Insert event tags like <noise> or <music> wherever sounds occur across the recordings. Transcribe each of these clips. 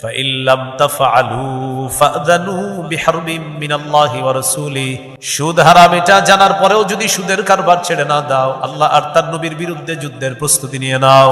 فإن لم تفعلوا فأذنوا بحرب من الله ورسوله সুদ হারাম এটা জানার পরেও যদি সুদের কারবার ছেড়ে না দাও আল্লাহ আর তার নবীর বিরুদ্ধে যুদ্ধের প্রস্তুতি নিয়ে নাও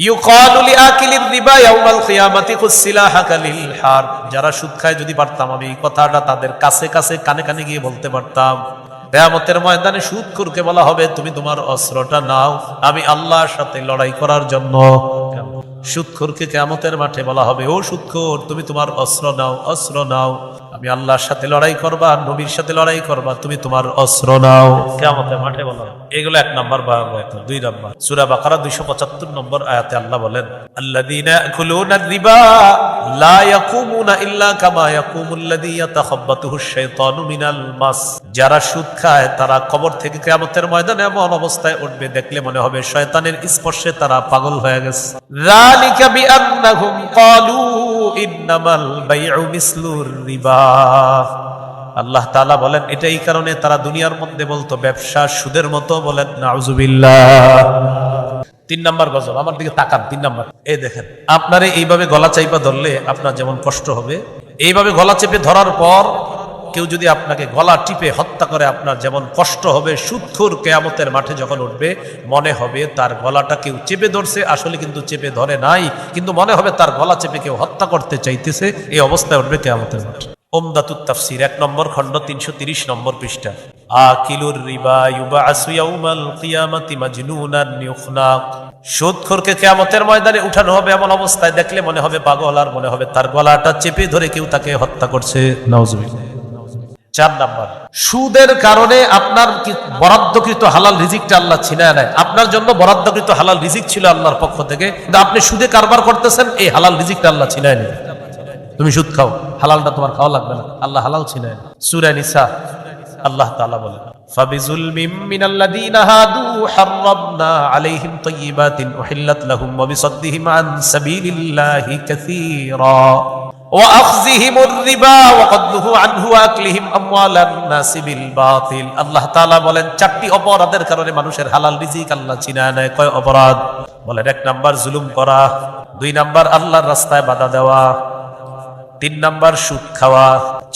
ইউকালু লিআকিলির রিবা ইয়াউমাল কিয়ামাতি কুসিলাহাকা লিল হার যারা সুদ খায় যদি পারতাম আমি এই কথাটা তাদের কাছে কাছে কানে কানে গিয়ে বলতে পারতাম কেয়ামতের ময়দানে সুদ করকে বলা হবে তুমি তোমার অস্ত্রটা নাও আমি আল্লাহর সাথে লড়াই করার জন্য সুদখোরকে কেমতের মাঠে বলা হবে ও সুৎখর তুমি তোমার অস্ত্র নাও অস্ত্র নাও। আমি আল্লাহর সাথে লড়াই করবা নবীর সাথে লড়াই করবা তুমি তোমার অস্ত্র নাও। কেয়ামতের মাঠে বলা। এগুলো এক নম্বর বা দুই নম্বর। সুরা বাকারা দুইশো পঁচাত্তর নম্বর আয়াতে আল্লাহ বলেন যারা সুদ খায় তারা কবর থেকে কিয়ামতের ময়দানে এমন অবস্থায় উঠবে দেখলে মনে হবে শয়তানের স্পর্শে তারা পাগল হয়ে গেছে রিবা আল্লাহ। তালা বলেন, এটাই কারণে তারা দুনিয়ার মধ্যে বলতো, ব্যবসা সুদের মতো বলেন, নাউজুবিল্লাহ। তিন নাম্বার গজব, আমার দিকে তাকান, তিন নাম্বার। এই দেখেন, আপনারে এইভাবে গলা চাইপা ধরলে আপনার যেমন কষ্ট হবে। এইভাবে গলা চেপে ধরার পর কেউ যদি আপনাকে গলা টিপে হত্যা করে, আপনার যেমন কষ্ট হবে, সুৎখুর কেয়ামতের মাঠে যখন উঠবে, মনে হবে তার গলাটা কেউ চেপে ধরছে, আসলে কিন্তু চেপে ধরে নাই, কিন্তু মনে হবে তার গলা চেপে কেউ হত্যা করতে চাইতেছে, এই অবস্থায় উঠবে কেয়ামতের মাঠে। ওমদাতুত তাফসির, এক নম্বর খণ্ড, তিনশো তিরিশ নম্বর পৃষ্ঠা। আকিলুর রিবা ইউবাআসু ইয়াউমাল কিয়ামাতি মাজনুনান ইউখনাক সুদখোরকে কিয়ামতের ময়দানে উঠানো হবে এমন অবস্থায় দেখলে মনে হবে পাগল আর মনে হবে তার গলাটা চেপে ধরে কেউ তাকে হত্যা করছে। নাউজুবিল্লাহ। চার নাম্বার, সুদের কারণে আপনার বরাদ্দকৃত হালাল রিজিকটা আল্লাহ ছিনায় নেয়। আপনার জন্য বরাদ্দকৃত হালাল রিজিক ছিল আল্লাহর পক্ষ থেকে। কিন্তু আপনি সুদে কারবার করতেছেন, এই হালাল রিজিকটা আল্লাহ ছিনায় নেয়। তুমি সুদ খাও। হালালটা তোমার খাওয়া লাগবে না আল্লাহ হালাল ছিলেন সুরা নিসা আল্লাহ তাআলা বলেন فبظلم من الذين هادوا حرمنا عليهم طيبات أحلت لهم وبصدهم عن سبيل الله كثيرا وأخذهم الربا وقد نهوا عنه وأكلهم أموال الناس بالباطل الله تعالى বলেন চারটি অপরাধের কারণে মানুষের হালাল রিজিক আল্লাহ চিনা নেয় কয় অপরাধ বলেন এক নাম্বার জুলুম করা দুই নাম্বার আল্লাহর রাস্তায় বাধা দেওয়া তিন নাম্বার সুদ খাওয়া,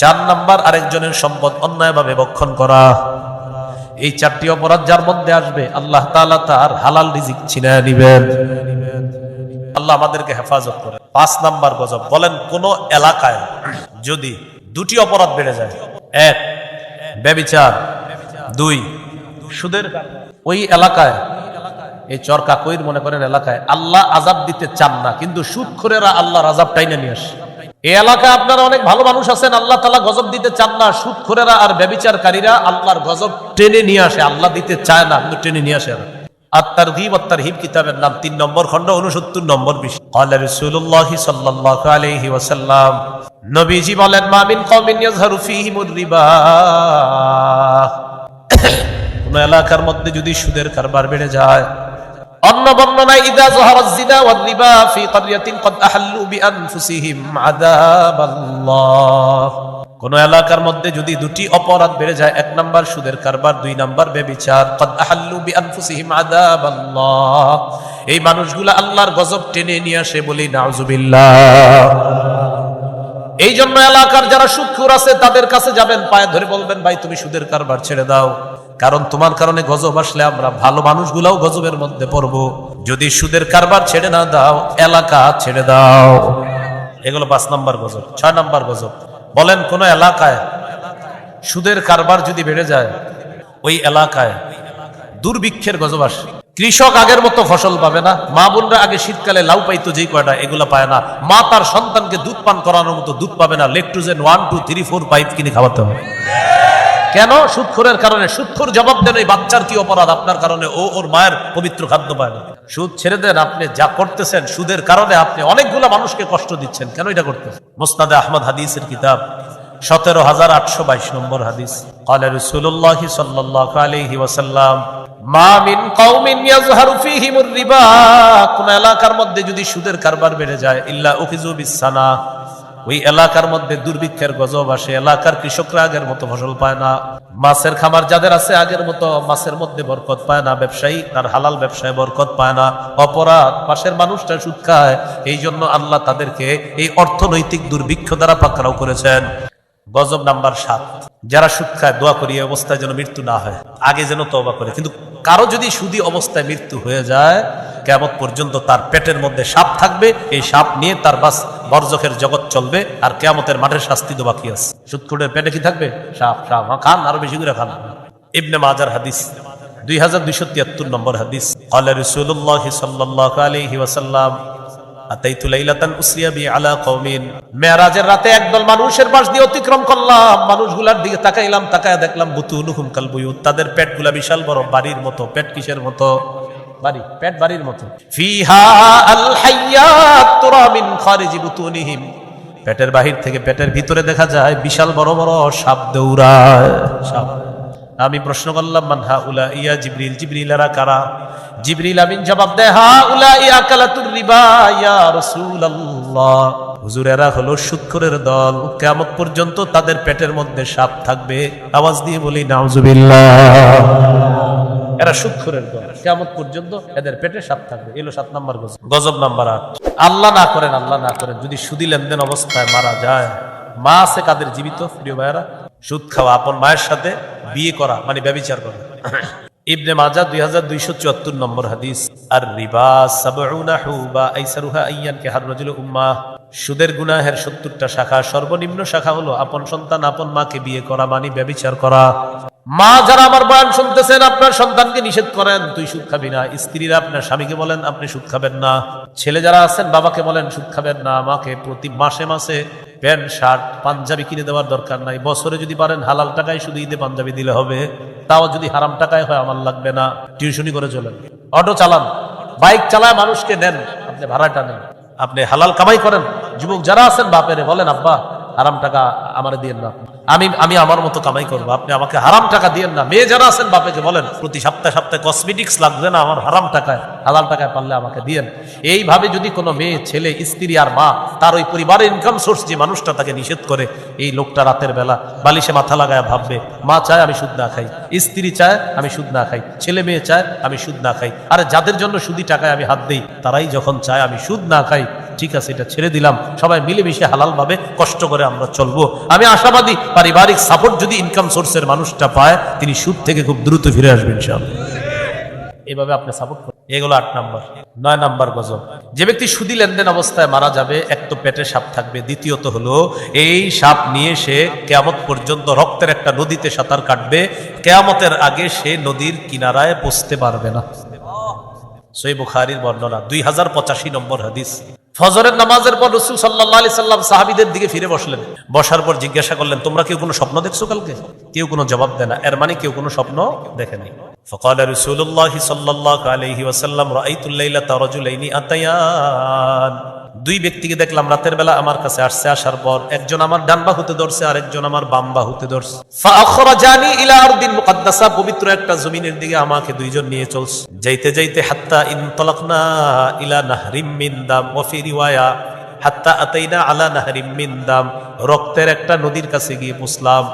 চার নাম্বার আরেকজনের সম্পদ অন্যায়ভাবে বক্ষণ করা। এই চারটি অপরাধ যার মধ্যে আসবে, আল্লাহ তাআলা তার হালাল রিজিক ছিনায় নিবেন। আল্লাহ আমাদেরকে হেফাজত করে পাঁচ নাম্বার গজব, বলেন কোন এলাকায় যদি দুটি অপরাধ বেড়ে যায়, এক, ব্যবিচার, দুই, সুদের ওই এলাকায়, এই চর কাকইর মনে করেন এলাকায়, আল্লাহ আজাব দিতে চান না, কিন্তু সুদখোরেরা আল্লাহর আজাব টাইনে নিয়ে আসে। এই এলাকায় আপনারা অনেক ভালো মানুষ আছেন, আল্লাহ তালা গজব দিতে চান না। সুদখোরেরা আর ব্যবিচারকারীরা আল্লাহর গজব টেনে নিয়ে আসে, আল্লাহ দিতে চায় না, কিন্তু টেনে নিয়ে আসে <coughs> কোন এলাকার মধ্যে যদি সুদের কারবার বেড়ে যায় অন্য বর্ণনায়, ইদা জিনা রিবা ফি ক্বরিয়াতিন আহাল্লু আযাবাল্লাহ। কোন এলাকার মধ্যে যদি দুটি অপরাধ বেড়ে যায়, এক নাম্বার সুদের কারবার, দুই নাম্বার বেবিচার কদ আহাল্লু বিআনফুসিহিম আযাবাল্লাহ। এই মানুষগুলা আল্লাহর গজব টেনে নিয়ে আসে বলি, নাউজুবিল্লাহ। এই জন্য এলাকার যারা সুদখোর আছে, তাদের কাছে যাবেন, পায়ে ধরে বলবেন, ভাই, তুমি সুদের কারবার ছেড়ে দাও। কারণ তোমার কারণে গজব আসলে আমরা ভালো মানুষগুলাও গজবের মধ্যে পড়ব। যদি সুদের কারবার ছেড়ে না দাও, এলাকা ছেড়ে দাও। এগুলো পাঁচ নাম্বার গজব, ছয় নাম্বার গজব। বলেন, কোন এলাকায় সুদের কারবার যদি বেড়ে যায়, ওই এলাকায় দুর্ভিক্ষের গজব আসে। কৃষক আগের মতো ফসল পাবে না। মা বোনরা আগে শীতকালে লাউ পাইতো যেই কয়টা, এগুলো পায় না। মা তার সন্তানকে দুধ পান করানোর মতো দুধ পাবে না। Lactogen one two three four pipe কিনে খাওয়াতে হবে। কেন? সুৎখোরের কারণে। সুৎখোর জবাব দেন এই বাচ্চার কি অপরাধ? আপনার কারণে ও ওর মায়ের পবিত্র খাদ্য পায় না। সুদ ছেড়ে দেন, আপনি যা করতেছেন, সুদের কারণে আপনি অনেকগুলো মানুষকে কষ্ট দিচ্ছেন। কেন এটা করতেছেন? মোস্তাদে আহমদ হাদিসের কিতাব, সতেরো হাজার আটশো বাইশ নম্বর হাদিস। কালে রসুল্লাহ সাল্লাহ আলহি ওয়াসাল্লাম এলাকার মধ্যে যদি সুদের কারবার বেড়ে যায়, ইল্লা উখিজু ওই এলাকার মধ্যে দুর্ভিক্ষের গজব আসে, এলাকার কৃষকরা আগের মতো ফসল পায় না। মাছের খামার যাদের আছে, আগের মতো মাছের মধ্যে বরকত পায় না। ব্যবসায়ী, তার হালাল ব্যবসায় বরকত পায় না। অপরাধ, পাশের মানুষটা সুদ খায়। এই জন্য আল্লাহ তাদেরকে এই অর্থনৈতিক দুর্ভিক্ষ দ্বারা পাকড়াও করেছেন। গজব নাম্বার সাত, যারা সুদ খায়, দোয়া করি অবস্থায় যেন মৃত্যু না হয়। আগে যেন তবা করে। কিন্তু কারও যদি সুদী অবস্থায় মৃত্যু হয়ে যায় কেমন পর্যন্ত তার পেটের মধ্যে সাপ থাকবে। এই সাপ নিয়ে তার বাস বর্জকের জগৎ চলবে আর কেয়ামতের মাঠের শাস্তি তো বাকি আছে। সুদখুরের পেটে কি থাকবে? সাপ সাপ হ্যাঁ, খান আরও বেশি করে খান। ইবনে মাজার হাদিস দুই হাজার দুইশো তিয়াত্তর নম্বর হাদিস। আল্লাহ রসুল্লাহ সাল্লাহ আলহি ওয়াসাল্লাম মেরাজের রাতে একদল মানুষের পাশ দিয়ে অতিক্রম করলাম। মানুষগুলার তাকাইলাম দেখলাম তাদের পেটগুলা বিশাল বড় বাড়ির মতো পেট কিসের মতো? বাড়ি, পেট বাড়ির মতো। পেটের বাহির থেকে পেটের ভিতরে দেখা যায় বিশাল বড় বড় সাপ দৌড়ায়। আমি প্রশ্ন করলাম, মান হা উলা ইয়া জিবরিল, জিবরিলারা কারা? জিবরিল আমিন জবাব দেয়, হা উলা ইয়া কালাতুর রিবা ইয়া রাসূলুল্লাহ। হুজুর এরা হলো সুৎখরের দল। কিয়ামত পর্যন্ত তাদের পেটের মধ্যে সাপ থাকবে। আওয়াজ দিয়ে বলি, নাউজুবিল্লাহ। এরা সুৎখরের দল। কিয়ামত পর্যন্ত এদের পেটে সাপ থাকবে। এলো সাত নাম্বার গজব। গজব নাম্বার আট। আল্লাহ না করেন, আল্লাহ না করেন, যদি সুদি লেনদেন অবস্থায় মারা যায়। মা আছে কাদের জীবিত, প্রিয় ভাইয়েরা? সুদ খাওয়া আপন মায়ের সাথে বিয়ে করা মানে ব্যবিচার করা। ইবনে মাজা দুই হাজার দুইশো চুয়াত্তর নম্বর হাদিস। আর রিবা সাবউনা হুবা আইসারুহা আইয়ান কে হার রজুল উম্মাহ। সুদের গুনাহের সত্তরটা শাখা, সর্বনিম্ন শাখা হলো আপন সন্তান, আপন মাকে বিয়ে করা মানে ব্যবিচার করা। মা যারা আমার বয়ান শুনতেছেন, আপনার সন্তানকে নিষেধ করেন, তুই সুদ খাবি না। স্ত্রীরা আপনার স্বামীকে বলেন, আপনি সুদ খাবেন না। ছেলে যারা আছেন, বাবাকে বলেন, সুদ খাবেন না। মাকে প্রতি মাসে মাসে প্যান্ট, শার্ট, পাঞ্জাবি কিনে দেওয়ার দরকার নাই। বছরে যদি পারেন, হালাল টাকায় শুধু ঈদে পাঞ্জাবি দিলে হবে। তাও যদি হারাম টাকায় হয়, আমার লাগবে না। টিউশনি করে চলেন। অটো চালান। বাইক চালায় মানুষকে নেন আপনি ভাড়াটা নেন। আপনি হালাল কামাই করেন। যুবক যারা আছেন, বাপেরে বলেন, আব্বা হারাম টাকা আমার দিয়েন না। আমি আমি আমার মতো কামাই করব। আপনি আমাকে হারাম টাকা দিয়েন না। মেয়ে যারা আছেন, বাপেকে বলেন, প্রতি সপ্তাহে সপ্তাহে কসমেটিক্স লাগবে না আমার হারাম টাকায়। হালাল টাকায় পারলে আমাকে দিয়েন। এইভাবে যদি কোনো মেয়ে, ছেলে, স্ত্রী আর মা, তার ওই পরিবারের ইনকাম সোর্স যে মানুষটা তাকে নিষেধ করে, এই লোকটা রাতের বেলা বালিশে মাথা লাগায় ভাববে, মা চায় আমি সুদ না খাই, স্ত্রী চায় আমি সুদ না খাই, ছেলে মেয়ে চায় আমি সুদ না খাই। আর যাদের জন্য সুদি টাকায় আমি হাত দিই, তারাই যখন চায় আমি সুদ না খাই ঠিক আছে, এটা ছেড়ে দিলাম। সবাই মিলেমিশে হালাল ভাবে কষ্ট করে আমরা চলবো। আমি আশাবাদী পারিবারিক সাপোর্ট যদি ইনকাম সোর্সের মানুষটা পায়, তিনি সুদ থেকে খুব দ্রুত ফিরে আসবেন সব এভাবে আপনি সাপোর্ট করেন। এগুলো আট নাম্বার। নয় নাম্বার গজব। যে ব্যক্তি সুদি লেনদেন অবস্থায় মারা যাবে, এক তো পেটে সাপ থাকবে, দ্বিতীয়ত হলো এই সাপ নিয়ে সে কেয়ামত পর্যন্ত রক্তের একটা নদীতে সাঁতার কাটবে। কেয়ামতের আগে সে নদীর কিনারায় বসতে পারবে না। সই বুখারির বর্ণনা, দুই হাজার পঁচাশি নম্বর হাদিস। ফজরের নামাজের পর রসুল সাল্লাহ আলি সাল্লাম সাহাবিদের দিকে ফিরে বসলেন বসার পর জিজ্ঞাসা করলেন তোমরা কেউ কোনো স্বপ্ন দেখছো কালকে কেউ কোনো জবাব দেয় না এর মানে কেউ কোনো স্বপ্ন দেখেনি فقال رسول الله صلى الله عليه وسلم رأيت الليلة رجلين أتيان দুই ব্যক্তিকে দেখলাম রাতের বেলা আমার কাছে আসছে, আসার পর একজন আমার ডান বাহুতে ধরছে আর একজন আমার বাম বাহুতে ধরছে ফাখরাজানি ইলা আরদিন পবিত্র একটা জমিনের দিকে আমাকে দুইজন নিয়ে চলছে। যাইতে যাইতে হাত্তা ইনতালাকনা ইলা নাহরিম মিন দাম, ওয়া ফি রিওয়ায়া, হাত্তা আতাইনা আলা নাহরিম মিন দাম। রক্তের একটা নদীর কাছে গিয়ে পৌঁছলাম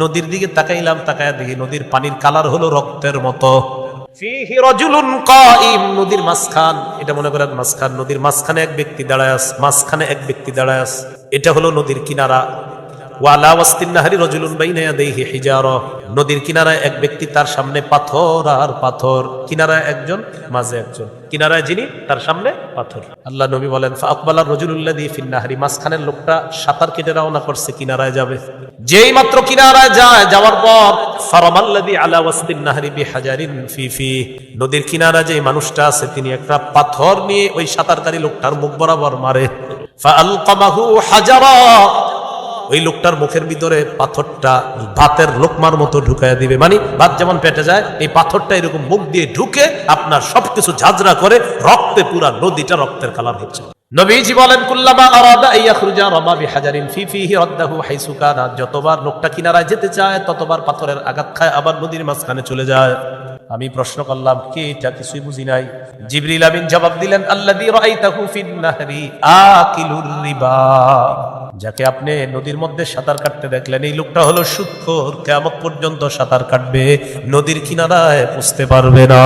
নদীর দিকে তাকাইলাম, তাকায় দেখি নদীর পানির কালার হলো রক্তের মতো। ফিহি রাজুলুন কাইম নদীর মাঝখান। এটা মনে করেন মাঝখান, নদীর মাঝখানে এক ব্যক্তি দাঁড়ায় আস মাঝখানে এক ব্যক্তি দাঁড়ায় আস এটা হলো নদীর কিনারা। নদীর কিনারায় এক ব্যক্তি তার সামনে পাথর আর পাথর। কিনারায় একজন, মাঝে একজন। কিনারায় যিনি, তার সামনে পাথর। আল্লাহ নবী বলেন ফাকবালার রজুলুল্লাযী ফিন নাহরি মাঝখানের লোকটা সাঁতার কেটে রওনা করছে, কিনারায় যাবে। যেই মাত্র কিনারায় যায়, যাওয়ার পর নদীর কিনারা যে মানুষটা আছে, তিনি একটা পাথর নিয়ে ওই সাঁতারকারী লোকটার মুখ বরাবর মারে। ওই লোকটার মুখের ভিতরে পাথরটা ভাতের লোকমার মতো ঢুকাইয়া দিবে। মানে ভাত যেমন পেটে যায়, এই পাথরটা এরকম মুখ দিয়ে ঢুকে আপনার সবকিছু ঝাঁঝরা করে রক্তে পুরা নদীটা রক্তের কালার হচ্ছে। ফি যতবার লোকটা কিনারায় যেতে চায়, ততবার পাথরের আঘাত খায়, আবার নদীর মাঝখানে চলে যায়। আমি প্রশ্ন করলাম, কে এটা? কিছুই বুঝি নাই। জিবরিল আমিন জবাব দিলেন, আল্লাযী রাআইতাহু ফিন নাহরি আকিলুর যাকে আপনি নদীর মধ্যে সাঁতার কাটতে দেখলেন, এই লোকটা হলো সুৎখোর। কেমন পর্যন্ত সাঁতার কাটবে, নদীর কিনারায় পুষতে পারবে না।